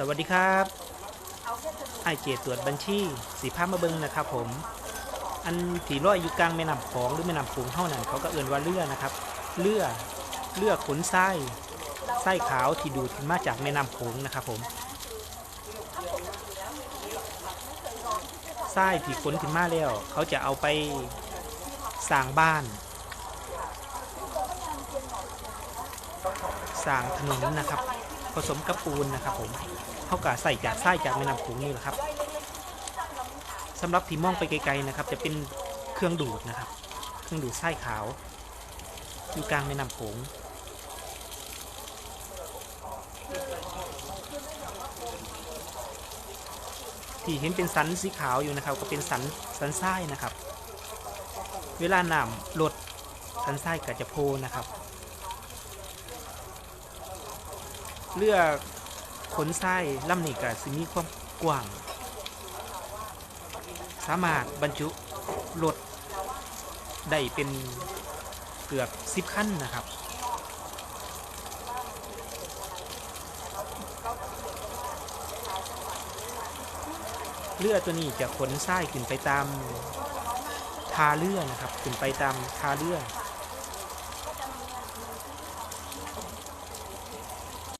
สวัสดีครับไอเจตรวจบัญชีสีภามาเบิงนะครับ ผม อันที่ลอยอยู่กลางแม่น้ำของหรือแม่น้ำโขงเท่านั้นเขาก็เอื่นว่าเรือนะครับเรือเรือขนทรายทรายขาวที่ดูดขึ้นมาจากแม่น้ำโขงนะครับ ผมทรายที่ขนขึ้นมาแล้วเขาจะเอาไปสร้างบ้านสร้างถนนนะครับ สมกับปูนนะครับผมเขากะใส่จากไส้จากแม่น้ำโขงนี่แหละครับสำหรับที่มองไปไกลๆนะครับ จะเป็นเครื่องดูดนะครับ เครื่องดูดไส้ขาว อยู่กลางแม่น้ำโขงที่เห็นเป็นสันสีขาวอยู่นะครับ ก็เป็นสันสันไส้นะครับ เวลาน้ำลดสันไส้ก็จะโพนะครับ เรือขนทรายลำนี้ก็สิมีความกว้าง สามารถบรรจุรถได้เป็นเกือบสิบขั้นนะครับ เรือตัวนี้จะขนทรายขึ้นไปตามทาเรือนะครับ ขึ้นไปตามทาเรือ